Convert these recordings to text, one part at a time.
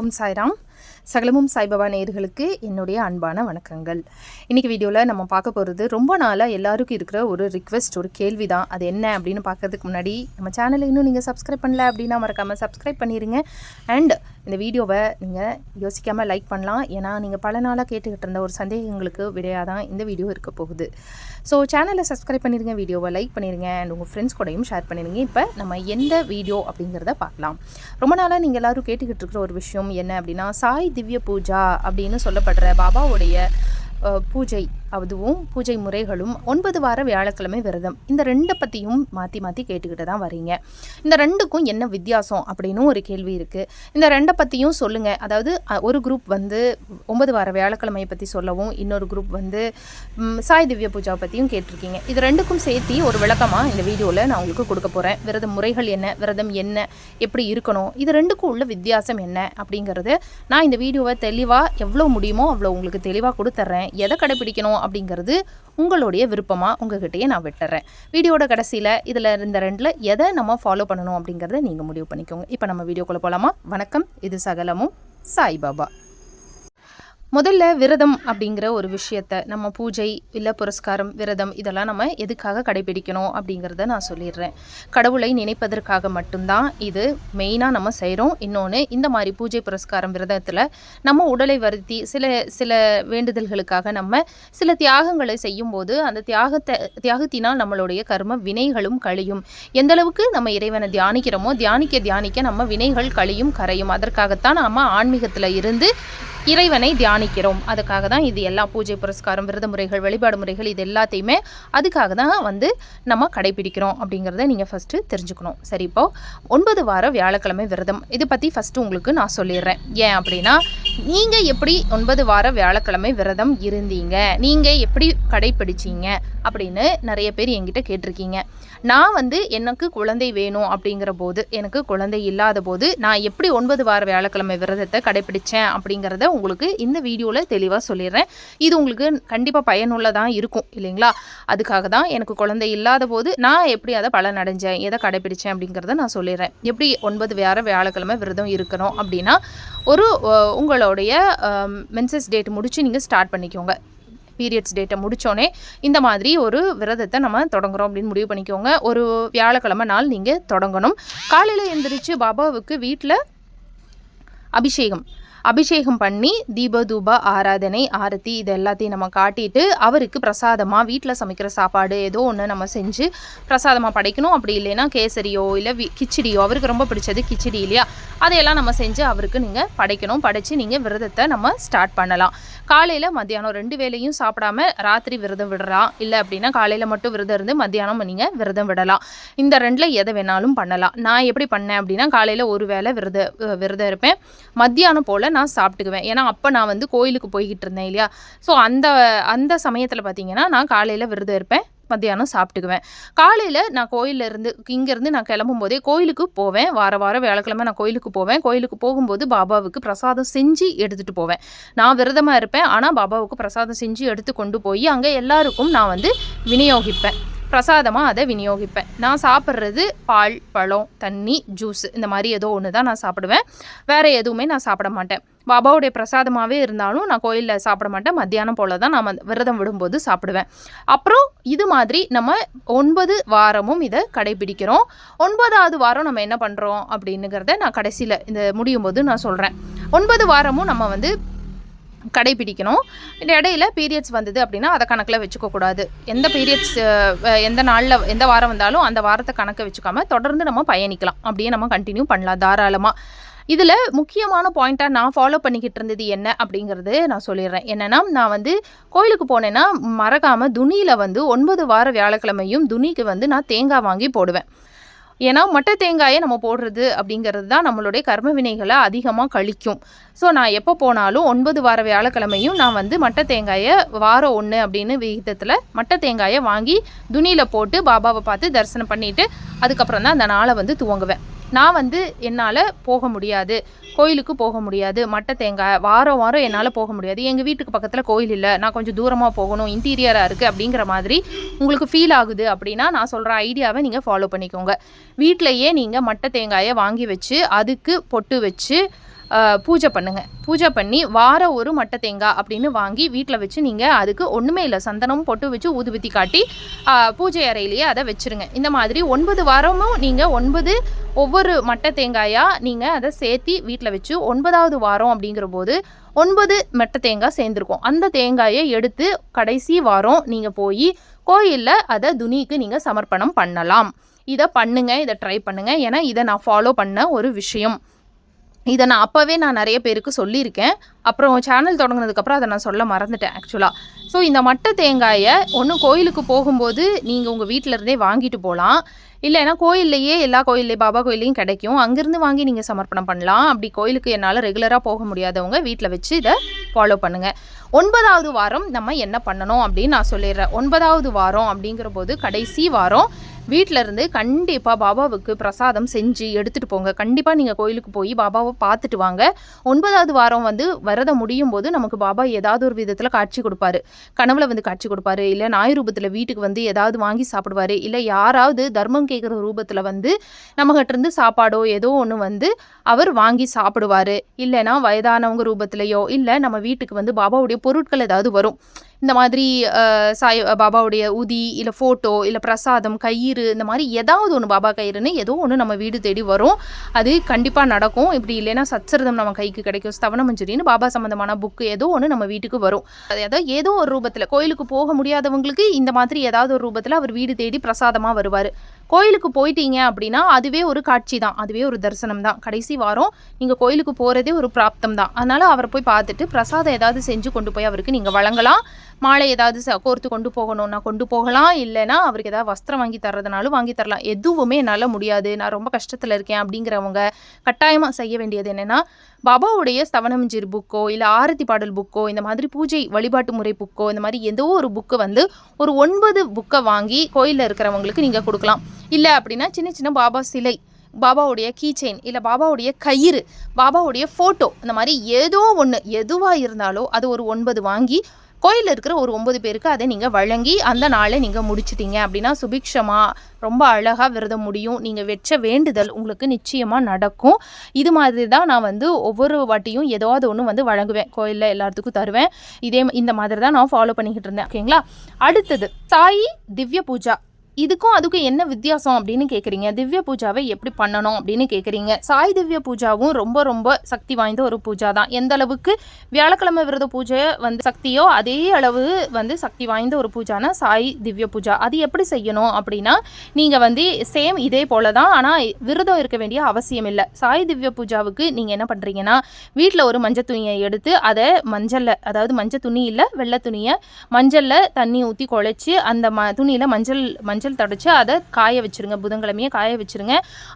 ஓம் சாய்ராம் சகலமும் சாய்பாபா நேயர்களுக்கு என்னுடைய அன்பான வணக்கங்கள். இன்றைக்கி வீடியோவில் நம்ம பார்க்க போகிறது ரொம்ப நாளாக எல்லாருக்கும் இருக்கிற ஒரு ரிக்வெஸ்ட் ஒரு கேள்வி தான். அது என்ன அப்படின்னு பார்க்கறதுக்கு முன்னாடி நம்ம சேனலை இன்னும் நீங்கள் சப்ஸ்கிரைப் பண்ணல அப்படின்னா மறக்காமல் சப்ஸ்கிரைப் பண்ணிடுங்க அண்ட் இந்த வீடியோவை நீங்கள் யோசிக்காமல் லைக் பண்ணலாம். ஏன்னா நீங்கள் பல நாளாக கேட்டுக்கிட்டு இருந்த ஒரு சந்தேகங்களுக்கு விடையாக தான் இந்த வீடியோ இருக்க போகுது. ஸோ சேனலை சப்ஸ்கிரைப் பண்ணிடுங்க வீடியோவை லைக் பண்ணிடுங்க அண்ட் உங்கள் ஃப்ரெண்ட்ஸ் கூடயும் ஷேர் பண்ணிடுங்க இப்போ நம்ம எந்த வீடியோ அப்படிங்கிறத பார்க்கலாம். ரொம்ப நாளாக நீங்கள் எல்லோரும் கேட்டுக்கிட்டு இருக்கிற ஒரு விஷயம் என்ன அப்படின்னா சாய் திவ்ய பூஜா அப்படின்னு சொல்லப்படுற பாபாவுடைய பூஜை. அதுவும் பூஜை முறைகளும் ஒன்பது வார வியாழக்கிழமை விரதம். இந்த ரெண்டை பற்றியும் மாற்றி மாற்றி கேட்டுக்கிட்டு தான் வரீங்க. இந்த ரெண்டுக்கும் என்ன வித்தியாசம் அப்படின்னு ஒரு கேள்வி இருக்குது இந்த ரெண்டை பற்றியும் சொல்லுங்கள் அதாவது ஒரு குரூப் வந்து ஒன்பது வார வியாழக்கிழமையை பற்றி சொல்லவும் இன்னொரு குரூப் வந்து சாய் திவ்ய பூஜாவை பற்றியும் கேட்டிருக்கீங்க. இது ரெண்டுக்கும் சேர்த்து ஒரு விளக்கமாக இந்த வீடியோவில் நான் உங்களுக்கு கொடுக்க போகிறேன் விரத முறைகள் என்ன விரதம் என்ன எப்படி இருக்கணும் இது ரெண்டுக்கும் உள்ள வித்தியாசம் என்ன அப்படிங்கிறது நான் இந்த வீடியோவை தெளிவாக எவ்வளோ முடியுமோ அவ்வளோ உங்களுக்கு தெளிவாக கொடுத்துட்றேன் எதை அப்படிங்கிறது உங்களுடைய விருப்பமாக உங்ககிட்டயே நான் விட்டுறேன். வீடியோட கடைசியில் இதில் இந்த ரெண்டில் எதை நம்ம ஃபாலோ பண்ணணும் அப்படிங்கிறத நீங்கள் முடிவு பண்ணிக்கோங்க. இப்போ நம்ம வீடியோக்குள்ளே போகலாமா வணக்கம். இது சகலமும் சாய்பாபா. முதல்ல விரதம் அப்படிங்கிற ஒரு விஷயத்த நம்ம பூஜை இல்லை புரஸ்காரம் விரதம் இதெல்லாம் நம்ம எதுக்காக கடைபிடிக்கணும் அப்படிங்கிறத நான் சொல்லிடுறேன். கடவுளை நினைப்பதற்காக மட்டும்தான் இது மெயினாக நம்ம செய்கிறோம் இன்னொன்று இந்த மாதிரி பூஜை புரஸ்காரம் விரதத்தில் நம்ம உடலை வருத்தி சில சில வேண்டுதல்களுக்காக நம்ம சில தியாகங்களை செய்யும்போது அந்த தியாகத்தை தியாகத்தினால் நம்மளுடைய கர்ம வினைகளும் கழியும். எந்த அளவுக்கு நம்ம இறைவனை தியானிக்கிறோமோ தியானிக்க தியானிக்க நம்ம வினைகள் கழியும் கரையும். அதற்காகத்தான் நம்ம ஆன்மீகத்தில் இருந்து இறைவனை தியானிக்கிறோம் அதுக்காக தான் இது எல்லா பூஜை புரஸ்காரம் விரத முறைகள் வழிபாடு முறைகள் இது எல்லாத்தையுமே அதுக்காக தான் வந்து நம்ம கடைபிடிக்கிறோம் அப்படிங்கிறத நீங்கள் ஃபஸ்ட்டு தெரிஞ்சுக்கணும். சரி இப்போ ஒன்பது வாரம் வியாழக்கிழமை விரதம். இதை பற்றி ஃபஸ்ட்டு உங்களுக்கு நான் சொல்லிடுறேன். ஏன் அப்படின்னா நீங்கள் எப்படி ஒன்பது வார வியாழக்கிழமை விரதம் இருந்தீங்க? நீங்கள் எப்படி கடைப்பிடிச்சீங்க அப்படின்னு நிறைய பேர் என்கிட்ட கேட்டிருக்கீங்க. நான் வந்து எனக்கு குழந்தை வேணும் அப்படிங்கிற போது எனக்கு குழந்தை இல்லாத போது நான் எப்படி ஒன்பது வார வியாழக்கிழமை விரதத்தை கடைப்பிடிச்சேன் அப்படிங்கிறத உங்களுக்கு இந்த வீடியோவில் தெளிவாக சொல்லிடுறேன். இது உங்களுக்கு கண்டிப்பாக பயனுள்ளதாக இருக்கும் இல்லைங்களா? அதுக்காக தான் எனக்கு குழந்தை இல்லாத போது நான் எப்படி அதை பலன் அடைஞ்சேன் எதை கடைப்பிடிச்சேன் அப்படிங்கிறத நான் சொல்லிடுறேன். எப்படி ஒன்பது வார வியாழக்கிழமை விரதம் இருக்கணும் அப்படின்னா ஒரு உங்களுடைய மென்சஸ் டேட் முடித்து நீங்கள் ஸ்டார்ட் பண்ணிக்கோங்க. பீரியட்ஸ் டேட்டை முடிச்சோடனே இந்த மாதிரி ஒரு விரதத்தை நம்ம தொடங்குறோம் அப்படின்னு முடிவு பண்ணிக்கோங்க. ஒரு வியாழக்கிழமை நாள் நீங்கள் தொடங்கணும். காலையில் எந்திரிச்சு பாபாவுக்கு வீட்டில் அபிஷேகம். அபிஷேகம் பண்ணி தீப தூப ஆராதனை ஆரத்தி இது எல்லாத்தையும் நம்ம காட்டிட்டு அவருக்கு பிரசாதமாக வீட்டில் சமைக்கிற சாப்பாடு ஏதோ ஒன்று நம்ம செஞ்சு பிரசாதமாக படைக்கணும். அப்படி இல்லைன்னா கேசரியோ இல்லை வி கிச்சடியோ அவருக்கு ரொம்ப பிடிச்சது கிச்சடி இல்லையா? அதையெல்லாம் நம்ம செஞ்சு அவருக்கு நீங்கள் படைக்கணும். படைச்சு நீங்கள் விரதத்தை நம்ம ஸ்டார்ட் பண்ணலாம். காலையில் மத்தியானம் ரெண்டு வேளையும் சாப்பிடாம ராத்திரி விரதம் விடலாம் இல்லை அப்படின்னா காலையில் மட்டும் விரதம் இருந்து மத்தியானம் நீங்கள் விரதம் விடலாம். இந்த ரெண்டில் எதை வேணாலும் பண்ணலாம். நான் எப்படி பண்ணேன் அப்படின்னா காலையில் ஒரு வேளை விரத விரதம் இருப்பேன். மத்தியானம் போல் நான் சாப்பிட்டுக்குவேன். ஏன்னா அப்போ நான் வந்து கோயிலுக்கு போய்கிட்டு இருந்தேன் இல்லையா? ஸோ அந்த அந்த சமயத்தில் பார்த்தீங்கன்னா நான் காலையில் விரதம் இருப்பேன் மத்தியானம் சாப்பிட்டுக்குவேன். காலையில் நான் கோயிலில் இருந்து இங்கேருந்து நான் கிளம்பும் போதே கோயிலுக்கு போவேன். வார வாரம் வியாழக்கிழமை நான் கோயிலுக்கு போவேன். கோயிலுக்கு போகும்போது பாபாவுக்கு பிரசாதம் செஞ்சு எடுத்துகிட்டு போவேன். நான் விரதமாக இருப்பேன். ஆனால் பாபாவுக்கு பிரசாதம் செஞ்சு எடுத்து கொண்டு போய் அங்கே எல்லாருக்கும் நான் வந்து விநியோகிப்பேன். பிரசாதமாக அதை விநியோகிப்பேன். நான் சாப்பிட்றது பால் பழம் தண்ணி ஜூஸ் இந்த மாதிரி ஏதோ ஒன்று தான் நான் சாப்பிடுவேன். வேறு எதுவுமே நான் சாப்பிட மாட்டேன். பாபாவுடைய பிரசாதமாகவே இருந்தாலும் நான் கோயிலில் சாப்பிட மாட்டேன். மத்தியானம் போல் தான் நான் வந்து விரதம் விடும்போது சாப்பிடுவேன். அப்புறம் இது மாதிரி நம்ம ஒன்பது வாரமும் இதை கடைபிடிக்கிறோம். ஒன்பதாவது வாரம் நம்ம என்ன பண்ணுறோம் அப்படின்னுங்கிறத நான் கடைசியில் இந்த முடியும் போது நான் சொல்கிறேன் ஒன்பது வாரமும் நம்ம வந்து கடைபிடிக்கணும். இந்த இடையில பீரியட்ஸ் வந்தது அப்படின்னா அதை கணக்கில் வச்சுக்கக்கூடாது எந்த பீரியட்ஸ் எந்த நாளில் எந்த வாரம் வந்தாலும் அந்த வாரத்தை கணக்கை வச்சுக்காம தொடர்ந்து நம்ம பயணிக்கலாம். அப்படியே நம்ம கண்டினியூ பண்ணலாம் தாராளமாக இதில் முக்கியமான பாயிண்ட்டாக நான் ஃபாலோ பண்ணிக்கிட்டு இருந்தது என்ன அப்படிங்கிறது நான் சொல்லிடுறேன். என்னென்னா நான் வந்து கோயிலுக்கு போனேன்னா மறக்காமல் துணியில் வந்து ஒன்பது வார வியாழக்கிழமையும் துணிக்கு வந்து நான் தேங்காய் வாங்கி போடுவேன். ஏன்னா மட்ட தேங்காயை நம்ம போடுறது அப்படிங்கிறது தான் நம்மளுடைய கர்ம வினைகளை அதிகமாக கழிக்கும். ஸோ நான் எப்போ போனாலும் ஒன்பது வார வியாழக்கிழமையும் நான் வந்து மட்டை தேங்காயை வாரம் ஒன்று அப்படின்னு விகிதத்தில் மட்டை தேங்காயை வாங்கி துணியில் போட்டு பாபாவை பார்த்து தரிசனம் பண்ணிவிட்டு அதுக்கப்புறம் தான் அந்த நாளை வந்து துவங்குவேன். நான் வந்து என்னால் போக முடியாது. கோயிலுக்கு போக முடியாது. மட்டை தேங்காய் வாரம் வாரம் என்னால் போக முடியாது. எங்கள் வீட்டுக்கு பக்கத்தில் கோயில் இல்லை. நான் கொஞ்சம் தூரமாக போகணும் இன்டீரியராக இருக்குது அப்படிங்கிற மாதிரி உங்களுக்கு ஃபீல் ஆகுது அப்படின்னா நான் சொல்கிற ஐடியாவை நீங்கள் ஃபாலோ பண்ணிக்கோங்க. வீட்டிலையே நீங்கள் மட்டை தேங்காயை வாங்கி வச்சு அதுக்கு பொட்டு வச்சு பூஜை பண்ணுங்கள் பூஜை பண்ணி வார ஒரு மட்டை தேங்காய் அப்படின்னு வாங்கி வீட்டில் வச்சு நீங்கள் அதுக்கு ஒன்றுமே இல்லை சந்தனம் பொட்டு வச்சு ஊதுபத்தி காட்டி பூஜை அறையிலேயே அதை வச்சுருங்க. இந்த மாதிரி ஒன்பது வாரமும் நீங்கள் ஒன்பது ஒவ்வொரு மட்டை தேங்காயாக நீங்கள் அதை சேர்த்தி வீட்டில் வச்சு ஒன்பதாவது வாரம் அப்படிங்கிற போது ஒன்பது மெட்டை தேங்காய் சேர்ந்துருக்கும். அந்த தேங்காயை எடுத்து கடைசி வாரம் நீங்கள் போய் கோயிலில் அதை துணிக்கு நீங்கள் சமர்ப்பணம் பண்ணலாம். இதை பண்ணுங்கள் இதை ட்ரை பண்ணுங்கள் ஏன்னா இதை நான் ஃபாலோ பண்ண ஒரு விஷயம். இதை நான் அப்போவே நான் நிறைய பேருக்கு சொல்லியிருக்கேன். அப்புறம் சேனல் தொடங்கினதுக்கப்புறம் அதை நான் சொல்ல மறந்துட்டேன் ஆக்சுவலாக ஸோ இந்த மட்டை தேங்காயை ஒன்று கோயிலுக்கு போகும்போது நீங்கள் உங்கள் வீட்டிலருந்தே வாங்கிட்டு போகலாம் இல்லைன்னா கோயில்லையே எல்லா கோயில்லையும் பாபா கோயில்லையும் கிடைக்கும். அங்கேருந்து வாங்கி நீங்கள் சமர்ப்பணம் பண்ணலாம். அப்படி கோயிலுக்கு என்னால் ரெகுலராக போக முடியாதவங்க வீட்டில் வச்சு இதை ஃபாலோ பண்ணுங்கள் ஒன்பதாவது வாரம் நம்ம என்ன பண்ணணும் அப்படின்னு நான் சொல்லிடுறேன். ஒன்பதாவது வாரம் அப்படிங்கிற போது கடைசி வாரம் வீட்டில் இருந்து கண்டிப்பாக பாபாவுக்கு பிரசாதம் செஞ்சு எடுத்துகிட்டு போங்க. கண்டிப்பாக நீங்கள் கோயிலுக்கு போய் பாபாவை பார்த்துட்டு வாங்க. ஒன்பதாவது வாரம் வந்து விரதம் முடியும் போது நமக்கு பாபா ஏதாவது ஒரு விதத்தில் காட்சி கொடுப்பாரு. கனவுல வந்து காட்சி கொடுப்பாரு. இல்லை நாய் ரூபத்தில் வீட்டுக்கு வந்து ஏதாவது வாங்கி சாப்பிடுவாரு. இல்லை யாராவது தர்மம் கேட்குற ரூபத்தில் வந்து நம்மகிட்ட இருந்து சாப்பாடோ ஏதோ ஒன்று வந்து அவர் வாங்கி சாப்பிடுவாரு. இல்லைன்னா வயதானவங்க ரூபத்திலையோ இல்லை நம்ம வீட்டுக்கு வந்து பாபாவுடைய பொருட்கள் ஏதாவது வரும். இந்த மாதிரி சாய் பாபாவுடைய உதி இல்லை ஃபோட்டோ இல்லை பிரசாதம் கயிறு இந்த மாதிரி ஏதாவது ஒன்று பாபா கயிறுன்னு ஏதோ ஒன்று நம்ம வீடு தேடி வரும். அது கண்டிப்பாக நடக்கும். இப்படி இல்லைன்னா சச்சரிதம் நம்ம கைக்கு கிடைக்கும். ஸ்தவன மஞ்சுரின்னு பாபா சம்மந்தமான புக்கு ஏதோ ஒன்று நம்ம வீட்டுக்கு வரும். அதாவது ஏதோ ஒரு ரூபத்தில் கோயிலுக்கு போக முடியாதவங்களுக்கு இந்த மாதிரி ஏதாவது ஒரு ரூபத்தில் அவர் வீடு தேடி பிரசாதமாக வருவார். கோயிலுக்கு போயிட்டீங்க அப்படின்னா அதுவே ஒரு காட்சி தான். அதுவே ஒரு தரிசனம் தான். கடைசி வாரம் நீங்கள் கோயிலுக்கு போகிறதே ஒரு பிராப்தம் தான். அதனால் அவரை போய் பார்த்துட்டு பிரசாதம் ஏதாவது செஞ்சு கொண்டு போய் அவருக்கு நீங்கள் வழங்கலாம். மாலை ஏதாவது ச- கோர்த்து கொண்டு போகணும்னா கொண்டு போகலாம். இல்லைனா அவருக்கு ஏதாவது வஸ்திரம் வாங்கி தர்றதுனாலும் வாங்கி தரலாம். எதுவுமே என்னால் முடியாது. நான் ரொம்ப கஷ்டத்தில் இருக்கேன் அப்படிங்கிறவங்க கட்டாயமாக செய்ய வேண்டியது என்னென்னா பாபாவுடைய ஸ்தவனமஞ்சிர் புக்கோ இல்லை ஆரத்தி பாடல் புக்கோ இந்த மாதிரி பூஜை வழிபாட்டு முறை புக்கோ இந்த மாதிரி ஏதோ ஒரு புக்கு வந்து ஒரு ஒன்பது புக்கை வாங்கி கோயிலில் இருக்கிறவங்களுக்கு நீங்கள் கொடுக்கலாம். இல்லை அப்படின்னா சின்ன சின்ன பாபா சிலை பாபாவுடைய கீச்செயின் இல்லை பாபாவுடைய கயிறு பாபாவுடைய ஃபோட்டோ இந்த மாதிரி ஏதோ ஒன்று எதுவாக இருந்தாலோ அது ஒரு ஒன்பது வாங்கி கோயிலில் இருக்கிற ஒரு ஒம்பது பேருக்கு அதை நீங்கள் வழங்கி அந்த நாளை நீங்கள் முடிச்சிட்டீங்க அப்படின்னா சுபிக்ஷமாக ரொம்ப அழகாக விரதம் முடியும். நீங்கள் வெச்ச வேண்டுதல் உங்களுக்கு நிச்சயமாக நடக்கும். இது மாதிரி தான் நான் வந்து ஒவ்வொரு வாட்டியும் ஏதாவது ஒன்று வந்து வழங்குவேன். கோயிலில் எல்லாத்துக்கும் தருவேன். இதே இந்த மாதிரி தான் நான் ஃபாலோ பண்ணிக்கிட்டு இருந்தேன். ஓகேங்களா? அடுத்தது தாய் திவ்ய பூஜா. இதுக்கும் அதுக்கும் என்ன வித்தியாசம் அப்படின்னு கேட்குறீங்க திவ்ய பூஜாவை எப்படி பண்ணணும் அப்படின்னு கேட்குறீங்க சாய் திவ்ய பூஜாவும் ரொம்ப ரொம்ப சக்தி வாய்ந்த ஒரு பூஜா தான் எந்த அளவுக்கு வியாழக்கிழமை விரத பூஜை வந்து சக்தியோ அதே அளவு வந்து சக்தி வாய்ந்த ஒரு பூஜானா சாய் திவ்ய பூஜா. அது எப்படி செய்யணும் அப்படின்னா நீங்கள் வந்து சேம் இதே போல தான் ஆனால் விரதம் இருக்க வேண்டிய அவசியம் இல்லை. சாய் திவ்ய பூஜாவுக்கு நீங்கள் என்ன பண்ணுறீங்கன்னா வீட்டில் ஒரு மஞ்சள் துணியை எடுத்து அதை மஞ்சளில் அதாவது மஞ்சள் துணி இல்லை வெள்ளை துணியை மஞ்சளில் தண்ணி ஊற்றி குழைச்சி அந்த ம துணியில் மஞ்சள் மஞ்சள் தடச்சி அதை காய வச்சுருங்க. புதன்கிழமையே காய வச்சுருங்க.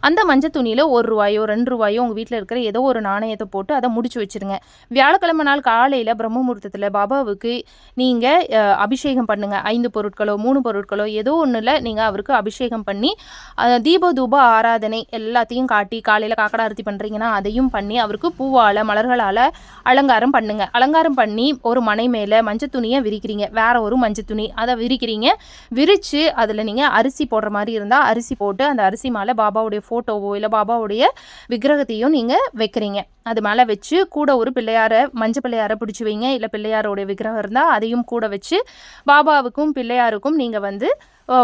அந்த மஞ்சள் துணியில் ஒரு ரூபாயோ ரெண்டு ரூபாயோ உங்கள் வீட்டில் இருக்கிற ஏதோ ஒரு நாணயத்தை போட்டு அதை முடிச்சு வச்சிருங்க. வியாழக்கிழமை நாள் காலையில் பிரம்ம முகூர்த்தத்தில் பாபாவுக்கு நீங்கள் அபிஷேகம் பண்ணுங்கள் ஐந்து பொருட்களோ மூணு பொருட்களோ ஏதோ ஒன்றில் நீங்கள் அவருக்கு அபிஷேகம் பண்ணி தீப தூப ஆராதனை எல்லாத்தையும் காட்டி காலையில் காக்கடா ஆரத்தி பண்ணுறீங்கன்னா அதையும் பண்ணி அவருக்கு பூவால் மலர்களால் அலங்காரம் பண்ணுங்கள் அலங்காரம் பண்ணி ஒரு மனை மேலே மஞ்சள் துணியை விரிக்கிறீங்க. வேற ஒரு மஞ்சள் துணி. அதை விரிக்கிறீங்க. விரித்து அதில் நீங்கள் அரிசி போடுற மாதிரி இருந்தால் அரிசி போட்டு அந்த அரிசி மேலே பாபாவுடைய ஃபோட்டோவோ இல்லை பாபாவுடைய விக்கிரகத்தையும் நீங்கள் வைக்கிறீங்க. அது மேலே வச்சு கூட ஒரு பிள்ளையாரை மஞ்சள் பிள்ளையாரை பிடிச்சி வைங்க. இல்லை பிள்ளையாரோடைய விக்கிரகம் இருந்தால் அதையும் கூட வச்சு பாபாவுக்கும் பிள்ளையாருக்கும் நீங்கள் வந்து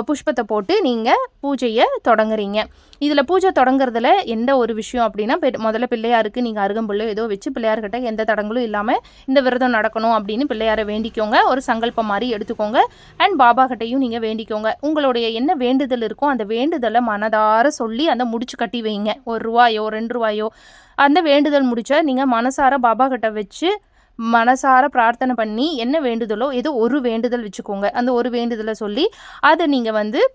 புஷ்பத்தை போட்டு நீங்கள் பூஜையை தொடங்குறீங்க. இதில் பூஜை தொடங்குறதுல எந்த ஒரு விஷயம் அப்படின்னா முதல்ல பிள்ளையாருக்கு நீங்கள் அருகம்புள்ளோ ஏதோ வச்சு பிள்ளையார்கிட்ட எந்த தடங்களும் இல்லாமல் இந்த விரதம் நடக்கணும் அப்படின்னு பிள்ளையாரை வேண்டிக்கோங்க. ஒரு சங்கல்பம் மாதிரி எடுத்துக்கோங்க. அண்ட் பாபா கிட்டையும் நீங்கள் வேண்டிக்கோங்க. உங்களுடைய என்ன வேண்டுதல் இருக்கோ அந்த வேண்டுதலை மனதார சொல்லி அந்த முடிச்சு கட்டி வைங்க. ஒரு ரூபாயோ ரெண்டு ரூபாயோ அந்த வேண்டுதல் முடிச்ச நீங்கள் மனசார பாபா கிட்ட வச்சு மனசார பிரார்த்தனை பண்ணி என்ன வேண்டுதலோ ஏதோ ஒரு வேண்டுதல் வச்சுக்கோங்க. அந்த ஒரு வேண்டுதலை சொல்லி அதை நீங்கள் வந்து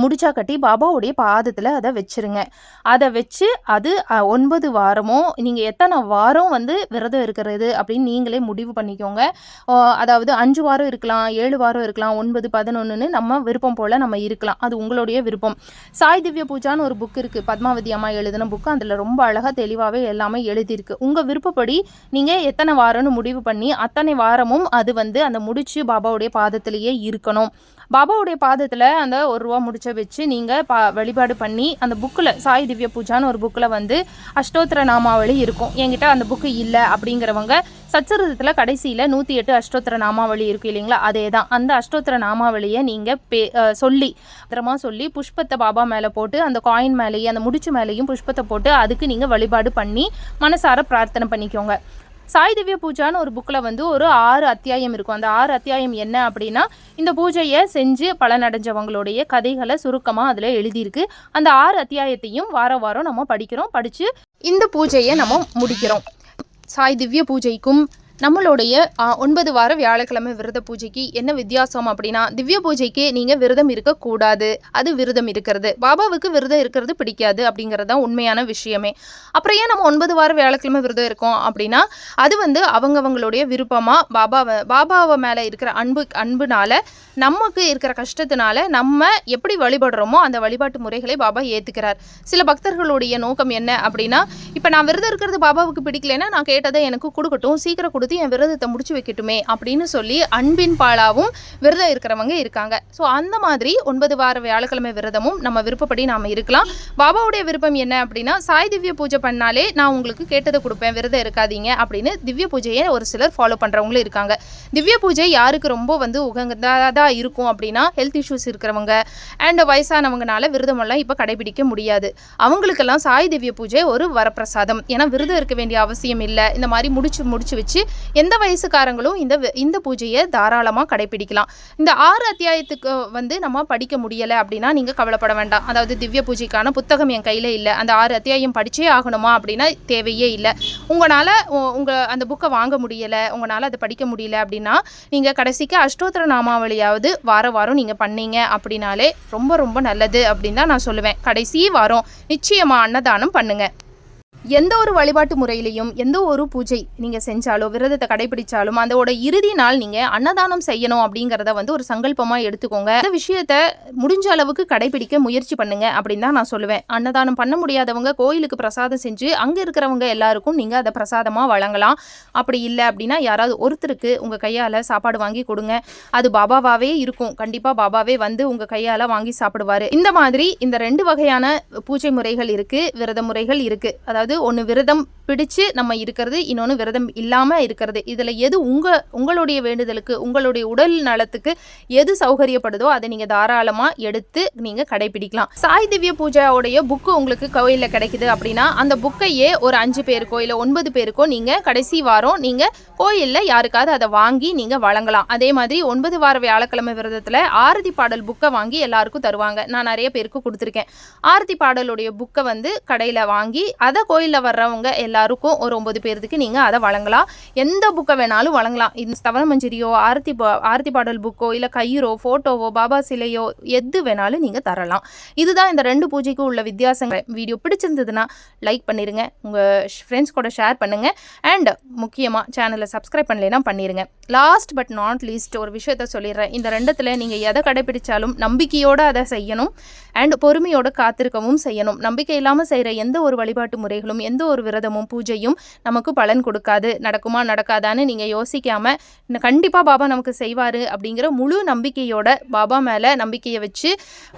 முடிச்சா கட்டி பாபாவுடைய பாதத்தில் அதை வச்சிருங்க. அதை வச்சு அது ஒன்பது வாரமோ நீங்கள் எத்தனை வாரம் வந்து விரதம் இருக்கிறது அப்படின்னு நீங்களே முடிவு பண்ணிக்கோங்க. அதாவது அஞ்சு வாரம் இருக்கலாம் ஏழு வாரம் இருக்கலாம் ஒன்பது பதினொன்றுன்னு நம்ம விருப்பம் போல் நம்ம இருக்கலாம். அது உங்களுடைய விருப்பம். சாய் திவ்ய பூஜான்னு ஒரு புக் இருக்குது பத்மாவதி அம்மா எழுதின புக்கு அதில் ரொம்ப அழகாக தெளிவாகவே எல்லாமே எழுதியிருக்கு. உங்கள் விருப்பப்படி நீங்கள் எத்தனை வாரம்னு முடிவு பண்ணி அத்தனை வாரமும் அது வந்து அந்த முடிச்சு பாபாவுடைய பாதத்திலேயே இருக்கணும். பாபாவுடைய பாதத்தில் அந்த ஒரு ரூபா முடிச்ச வச்சு நீங்கள் பா வழிபாடு பண்ணி அந்த புக்கில் சாய் திவ்ய பூஜான்னு ஒரு புக்கில் வந்து அஷ்டோத்திர நாமாவளி இருக்கும். என்கிட்ட அந்த புக்கு இல்லை அப்படிங்கிறவங்க சச்சரிதத்தில் கடைசியில் நூற்றி எட்டு அஷ்டோத்திர நாமாவளி இருக்கும் இல்லைங்களா? அதே தான் அந்த அஷ்டோத்திர நாமாவளியை நீங்கள் பே சொல்லி பத்திரமா சொல்லி புஷ்பத்தை பாபா மேலே போட்டு அந்த காயின் மேலேயும் அந்த முடிச்சு மேலேயும் புஷ்பத்தை போட்டு அதுக்கு நீங்கள் வழிபாடு பண்ணி மனசார பிரார்த்தனை பண்ணிக்கோங்க. சாய் திவ்ய பூஜான்னு ஒரு புக்கில் வந்து ஒரு ஆறு அத்தியாயம் இருக்கும். அந்த ஆறு அத்தியாயம் என்ன அப்படின்னா இந்த பூஜையை செஞ்சு பலனடைஞ்சவங்களுடைய கதைகளை சுருக்கமாக அதில் எழுதியிருக்கு. அந்த ஆறு அத்தியாயத்தையும் வாரம் வாரம் நம்ம படிக்கிறோம். படித்து இந்த பூஜையை நம்ம முடிக்கிறோம். சாய் திவ்ய பூஜைக்கும் நம்மளுடைய ஒன்பது வார வியாழக்கிழமை விரத பூஜைக்கு என்ன வித்தியாசம் அப்படின்னா திவ்ய பூஜைக்கு நீங்கள் விரதம் இருக்கக்கூடாது. அது விரதம் இருக்கிறது. பாபாவுக்கு விரதம் இருக்கிறது பிடிக்காது அப்படிங்கிறது தான் உண்மையான விஷயமே. அப்புறம் ஏன் நம்ம ஒன்பது வார வியாழக்கிழமை விரதம் இருக்கோம் அப்படின்னா அது வந்து அவங்கவங்களுடைய விருப்பமாக பாபாவை பாபாவை மேலே இருக்கிற அன்பு அன்புனால நமக்கு இருக்கிற கஷ்டத்தினால நம்ம எப்படி வழிபடுறோமோ அந்த வழிபாட்டு முறைகளை பாபா ஏற்றுக்கிறார் சில பக்தர்களுடைய நோக்கம் என்ன அப்படின்னா இப்போ நான் விரதம் இருக்கிறது பாபாவுக்கு பிடிக்கலைன்னா நான் கேட்டதை எனக்கு கொடுக்கட்டும் சீக்கிரம் கொடுத்து என் விரதத்தை முடிச்சு வைக்கட்டுமே அப்படின்னு சொல்லி அன்பின் பாலாவும் விரதம் இருக்கிறவங்க இருக்காங்க. ஸோ அந்த மாதிரி ஒன்பது வார வியாழக்கிழமை விரதமும் நம்ம விருப்பப்படி நாம் இருக்கலாம். பாபாவுடைய விருப்பம் என்ன அப்படின்னா சாய் திவ்ய பூஜை பண்ணாலே நான் உங்களுக்கு கேட்டதை கொடுப்பேன் விரதம் இருக்காதீங்க அப்படின்னு திவ்ய பூஜையை ஒரு சிலர் ஃபாலோ பண்ணுறவங்களும் இருக்காங்க. திவ்ய பூஜை யாருக்கு ரொம்ப வந்து உகந்ததாக இருக்கும் அப்படின்னா ஹெல்த் இஷ்யூஸ் இருக்கிறவங்க அண்ட் வயசானவங்கனால விரதமெல்லாம் இப்போ கடைபிடிக்க முடியாது. அவங்களுக்கெல்லாம் சாய் திவ்ய பூஜை ஒரு வரப்பிரசாதம். ஏன்னா விரதம் இருக்க வேண்டிய அவசியம் இல்லை. இந்த மாதிரி முடிச்சு முடிச்சு வச்சு எந்த வயசுக்காரங்களும் இந்த இந்த பூஜையை தாராளமாக கடைபிடிக்கலாம். இந்த ஆறு அத்தியாயத்துக்கு வந்து நம்ம படிக்க முடியலை அப்படின்னா நீங்கள் கவலைப்பட வேண்டாம். அதாவது திவ்ய பூஜைக்கான புத்தகம் என் கையில் இல்லை. அந்த ஆறு அத்தியாயம் படித்தே ஆகணுமா அப்படின்னா தேவையே இல்லை. உங்களால் உங்கள் அந்த புக்கை வாங்க முடியலை உங்களால் அதை படிக்க முடியல அப்படின்னா நீங்கள் கடைசிக்கு அஷ்டோத்திர நாமாவளியாவது வார வாரம் நீங்கள் பண்ணீங்க அப்படின்னாலே ரொம்ப ரொம்ப நல்லது அப்படின்னு தான் நான் சொல்லுவேன். கடைசி வாரம் நிச்சயமாக அன்னதானம் பண்ணுங்கள் எந்த ஒரு வழிபாட்டு முறையிலையும் எந்த ஒரு பூஜை நீங்கள் செஞ்சாலோ விரதத்தை கடைபிடிச்சாலும் அதோட இறுதி நாள் நீங்கள் அன்னதானம் செய்யணும் அப்படிங்கிறத வந்து ஒரு சங்கல்பமாக எடுத்துக்கோங்க. இந்த விஷயத்த முடிஞ்ச அளவுக்கு கடைபிடிக்க முயற்சி பண்ணுங்க அப்படின்னு தான் நான் சொல்லுவேன். அன்னதானம் பண்ண முடியாதவங்க கோயிலுக்கு பிரசாதம் செஞ்சு அங்கே இருக்கிறவங்க எல்லாருக்கும் நீங்கள் அதை பிரசாதமாக வழங்கலாம். அப்படி இல்லை அப்படின்னா யாராவது ஒருத்தருக்கு உங்கள் கையால் சாப்பாடு வாங்கி கொடுங்க. அது பாபாவாகவே இருக்கும். கண்டிப்பாக பாபாவே வந்து உங்கள் கையால் வாங்கி சாப்பிடுவார். இந்த மாதிரி இந்த ரெண்டு வகையான பூஜை முறைகள் இருக்குது விரத முறைகள் இருக்குது அதாவது ஒன்று விரதம் பிடிச்சு நம்ம இருக்கிறது இன்னொன்று விரதம் இல்லாமல் இருக்கிறது. இதில் எது உங்கள் உங்களுடைய வேண்டுதலுக்கு உங்களுடைய உடல் நலத்துக்கு எது சௌகரியப்படுதோ அதை நீங்கள் தாராளமாக எடுத்து நீங்கள் கடைபிடிக்கலாம். சாய் திவ்ய பூஜாவுடைய புக்கு உங்களுக்கு கோயிலில் கிடைக்குது அப்படின்னா அந்த புக்கையே ஒரு அஞ்சு பேருக்கோ இல்லை ஒன்பது பேருக்கோ நீங்கள் கடைசி வாரம் நீங்கள் கோயிலில் யாருக்காவது அதை வாங்கி நீங்கள் வழங்கலாம். அதே மாதிரி ஒன்பது வார வியாழக்கிழமை விரதத்தில் ஆரதி பாடல் புக்கை வாங்கி எல்லாருக்கும் தருவாங்க. நான் நிறைய பேருக்கு கொடுத்துருக்கேன். ஆரத்தி பாடலுடைய புக்கை வந்து கடையில் வாங்கி அதை கோயிலில் வர்றவங்க எல்லாருக்கும் ஒரு ஒன்பது பேர்த்துக்கு நீங்கள் அதை வழங்கலாம். எந்த புக்கை வேணாலும் வழங்கலாம். இந்த ஸ்தவனமஞ்சரியோ ஆரத்தி பா ஆரத்தி பாடல் புக்கோ இல்லை கயிறோ ஃபோட்டோவோ பாபா சிலையோ எது வேணாலும் நீங்கள் தரலாம். இதுதான் இந்த ரெண்டு பூஜைக்கும் உள்ள வித்தியாசங்கள். வீடியோ பிடிச்சிருந்ததுன்னா லைக் பண்ணிடுங்க உங்கள் ஃப்ரெண்ட்ஸ் கூட ஷேர் பண்ணுங்கள் அண்ட் முக்கியமாக சேனலை சப்ஸ்கிரைப் பண்ணலைன்னா பண்ணிடுங்க லாஸ்ட் பட் நாட் லீஸ்ட் ஒரு விஷயத்த சொல்லிடுறேன். இந்த ரெண்டத்தில் நீங்கள் எதை கடைபிடிச்சாலும் நம்பிக்கையோடு அதை செய்யணும். அண்ட் பொறுமையோடு காத்திருக்கவும் செய்யணும். நம்பிக்கை இல்லாமல் செய்கிற எந்த ஒரு வழிபாட்டு முறைகளும் எந்த ஒரு விரதமும் பூஜையும் நமக்கு பலன் கொடுக்காது. நடக்குமா நடக்காதான்னு நீங்கள் யோசிக்காமல் கண்டிப்பாக பாபா நமக்கு செய்வார் அப்படிங்கிற முழு நம்பிக்கையோட பாபா மேலே நம்பிக்கையை வச்சு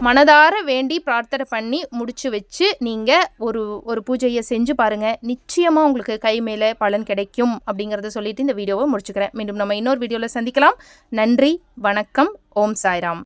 மனதார வேண்டி பிரார்த்தனை பண்ணி முடிச்சு வச்சு நீங்கள் ஒரு ஒரு பூஜையை செஞ்சு பாருங்கள் நிச்சயமாக உங்களுக்கு கை மேலே பலன் கிடைக்கும் அப்படிங்கிறத சொல்லிட்டு இந்த வீடியோவை முடிச்சுக்கிறேன். மீண்டும் நம்ம இன்னொரு வீடியோவில் சந்திக்கலாம். நன்றி வணக்கம் ஓம் சாய்ராம்.